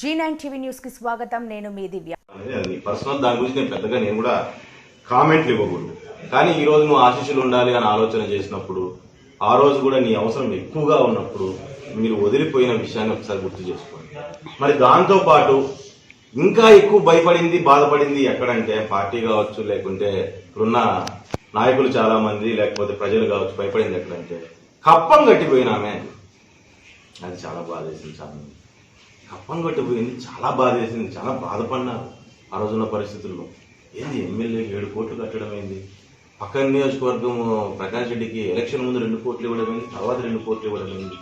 G nine TV న్యూస్కి స్వాగతం. నేను మీ దివ్య. పర్సనల్ దాని గురించి నేను పెద్దగా నేను కూడా కామెంట్లు ఇవ్వకూడదు. కానీ ఈ రోజు నువ్వు ఆశీస్సులు ఉండాలి అని ఆలోచన చేసినప్పుడు ఆ రోజు కూడా నీ అవసరం ఎక్కువగా ఉన్నప్పుడు మీరు వదిలిపోయిన విషయాన్ని ఒకసారి గుర్తు చేసుకోండి. మరి దాంతో పాటు ఇంకా ఎక్కువ భయపడింది బాధపడింది ఎక్కడంటే పార్టీ కావచ్చు లేకుంటే ఇప్పుడున్న నాయకులు చాలా మంది లేకపోతే ప్రజలు కావచ్చు భయపడింది ఎక్కడంటే కప్పం కట్టిపోయినామే. అది చాలా బాధ వేసింది చాలా కప్పం కొట్టిపోయింది చాలా బాధ వేసింది చాలా బాధపడినారు ఆ రోజున్న పరిస్థితుల్లో. ఏంది ఎమ్మెల్యే ఏడు కోట్లు కట్టడం ఏంది? పక్కన నియోజకవర్గం ప్రకాష్ రెడ్డికి ఎలక్షన్ ముందు రెండు కోట్లు ఇవ్వడం ఏంది? తర్వాత రెండు కోట్లు ఇవ్వడం ఏంది?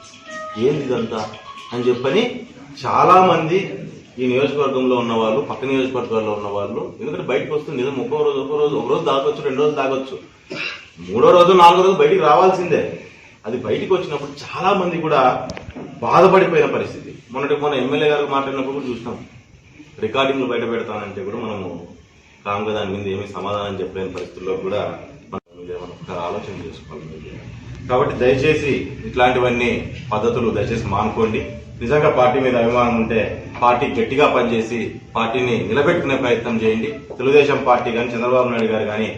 ఏంది ఇదంతా? అని చెప్పని చాలామంది ఈ నియోజకవర్గంలో ఉన్న వాళ్ళు పక్క నియోజకవర్గాల్లో ఉన్న వాళ్ళు ఎందుకంటే బయటకు వస్తుంది. నిజం ఒక్కో రోజు ఒక్కో రోజు ఒక రోజు దాగొచ్చు రెండు రోజులు దాగొచ్చు. మూడో రోజు నాలుగో రోజు బయటికి రావాల్సిందే. అది బయటికి వచ్చినప్పుడు చాలామంది కూడా బాధపడిపోయిన పరిస్థితి. మొన్నటి మొన్న ఎమ్మెల్యే గారు మాట్లాడినప్పుడు కూడా చూసినాం. రికార్డింగ్లు బయట పెడతానంటే కూడా మనము కాంగ్రెస్ దాని మీద ఏమీ సమాధానం చెప్పలేని పరిస్థితుల్లో కూడా మనం ఒక ఆలోచన చేసుకోవాలి కాబట్టి దయచేసి ఇట్లాంటివన్నీ పద్ధతులు దయచేసి మానుకోండి. నిజంగా పార్టీ మీద అభిమానం ఉంటే పార్టీ గట్టిగా పనిచేసి పార్టీని నిలబెట్టుకునే ప్రయత్నం చేయండి. తెలుగుదేశం పార్టీ కానీ చంద్రబాబు నాయుడు గారు కానీ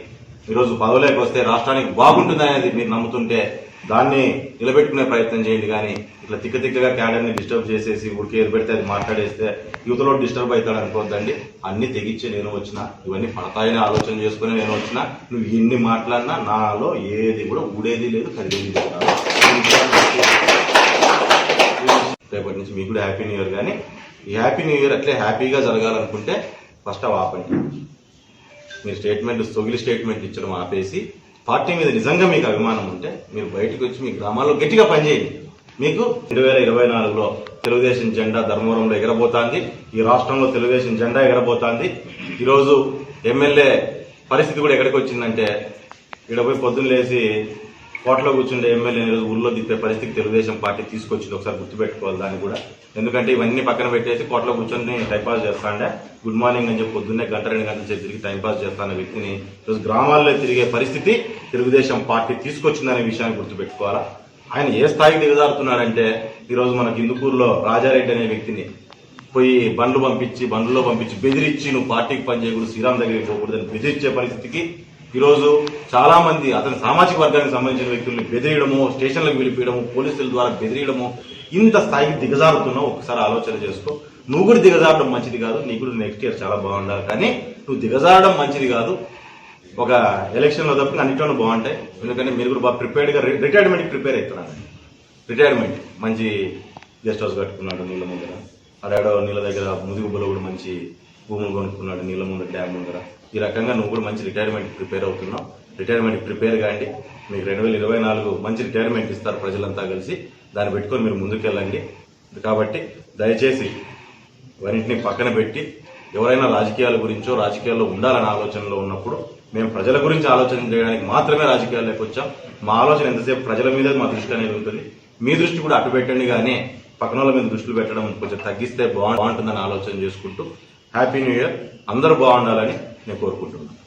ఈరోజు పదవులోకి వస్తే రాష్ట్రానికి బాగుంటుందనేది మీరు నమ్ముతుంటే దాన్ని నిలబెట్టుకునే ప్రయత్నం చేయండి కానీ ఇట్లా తిక్క తిక్కగా క్యాడర్ని డిస్టర్బ్ చేసేసి ఊరికే ఏది అది మాట్లాడేస్తే యువతలో డిస్టర్బ్ అవుతాడు అనుకోవద్దండి అన్ని తెగించి నేను వచ్చిన ఇవన్నీ పడతాయని ఆలోచన చేసుకుని నేను వచ్చిన నువ్వు ఎన్ని మాట్లాడినా నాలో ఏది కూడా ఊడేది లేదు కరిగేది లేదు. రేపటి నుంచి మీకు కూడా హ్యాపీ న్యూ ఇయర్ కానీ ఈ హ్యాపీ న్యూ ఇయర్ అట్లే హ్యాపీగా జరగాలనుకుంటే ఫస్ట్ ఆపండి. మీరు స్టేట్మెంట్ సొగిలి స్టేట్మెంట్ ఇచ్చడం ఆపేసి పార్టీ మీద నిజంగా మీకు అభిమానం ఉంటే మీరు బయటకు వచ్చి మీ గ్రామాల్లో గట్టిగా పనిచేయండి. మీకు రెండు వేల ఇరవై నాలుగులో తెలుగుదేశం జెండా ధర్మవరంలో ఎగరబోతోంది. ఈ రాష్ట్రంలో తెలుగుదేశం జెండా ఎగరబోతోంది. ఈరోజు ఎమ్మెల్యే పరిస్థితి కూడా ఎక్కడికి వచ్చిందంటే ఇక్కడ పోయి పొద్దున్న లేచి కోటలో కూర్చుండే ఎమ్మెల్యే ఈరోజు ఊళ్ళో తిప్పే పరిస్థితి తెలుగుదేశం పార్టీ తీసుకొచ్చింది. ఒకసారి గుర్తుపెట్టుకోవాలి దాన్ని కూడా. ఎందుకంటే ఇవన్నీ పక్కన పెట్టేసి కోటలో కూర్చొని టైంపాస్ చేస్తాండే. గుడ్ మార్నింగ్ అని చెప్పి పొద్దున్నే గంట రెండు గంటల సేపు తిరిగి టైంపాస్ చేస్తాన్న వ్యక్తిని ఈరోజు గ్రామాల్లో తిరిగే పరిస్థితి తెలుగుదేశం పార్టీ తీసుకొచ్చిందనే విషయాన్ని గుర్తుపెట్టుకోవాలా? ఆయన ఏ స్థాయికి దిగజారుతున్నాడంటే ఈరోజు మనకి ఇందుకూరులో రాజారెడ్డి అనే వ్యక్తిని పోయి బండ్లు పంపించి బండ్లలో పంపించి బెదిరించి నువ్వు పార్టీకి పనిచేయకూడదు శ్రీరామ్ దగ్గరికి పోకూడదని బెదిరించే పరిస్థితికి ఈరోజు చాలామంది అతని సామాజిక వర్గానికి సంబంధించిన వ్యక్తుల్ని బెదిరియడము స్టేషన్లకు పిలిపించడము పోలీసుల ద్వారా బెదిరియడము ఇంత స్థాయికి దిగజారుతున్నావు ఒకసారి ఆలోచన చేసుకో. నువ్వు కూడా దిగజారడం మంచిది కాదు నీకు కూడా నెక్స్ట్ ఇయర్ చాలా బాగుండాలి. కానీ నువ్వు దిగజారడం మంచిది కాదు. ఒక ఎలక్షన్లో తప్ప బాగుంటాయి. ఎందుకంటే మీరు కూడా బాగా ప్రిపేర్డ్గా రిటైర్మెంట్కి రిటైర్మెంట్ ప్రిపేర్ అవుతున్నాను రిటైర్మెంట్ మంచి గెస్ట్ హౌస్ కట్టుకున్నాడు నీళ్ళ ముందర. అడాడో నీళ్ళ దగ్గర ముదిగుబ్బలో కూడా మంచి భూములు కొనుక్కున్నాడు నీళ్ళ ముందర డ్యామ్ ముందర. ఈ రకంగా నువ్వు కూడా మంచి రిటైర్మెంట్ ప్రిపేర్ అవుతున్నావు. రిటైర్మెంట్ ప్రిపేర్ కాండి. మీకు రెండు వేల ఇరవై నాలుగు మంచి రిటైర్మెంట్ ఇస్తారు ప్రజలంతా కలిసి. దాన్ని పెట్టుకొని మీరు ముందుకెళ్ళండి. కాబట్టి దయచేసి వారింటిని పక్కన పెట్టి ఎవరైనా రాజకీయాల గురించో రాజకీయాల్లో ఉండాలనే ఆలోచనలో ఉన్నప్పుడు మేము ప్రజల గురించి ఆలోచన చేయడానికి మాత్రమే రాజకీయాల్లోకి వచ్చాం. మా ఆలోచన ఎంతసేపు ప్రజల మీద మా దృష్టి అనేది ఉంటుంది. మీ దృష్టి కూడా అటు పెట్టండి కానీ పక్కన వాళ్ళ మీద దృష్టిలు పెట్టడం కొంచెం తగ్గిస్తే బాగుంటుందని ఆలోచన చేసుకుంటూ హ్యాపీ న్యూ ఇయర్. అందరూ బాగుండాలని నేను కోరుకుంటున్నాను.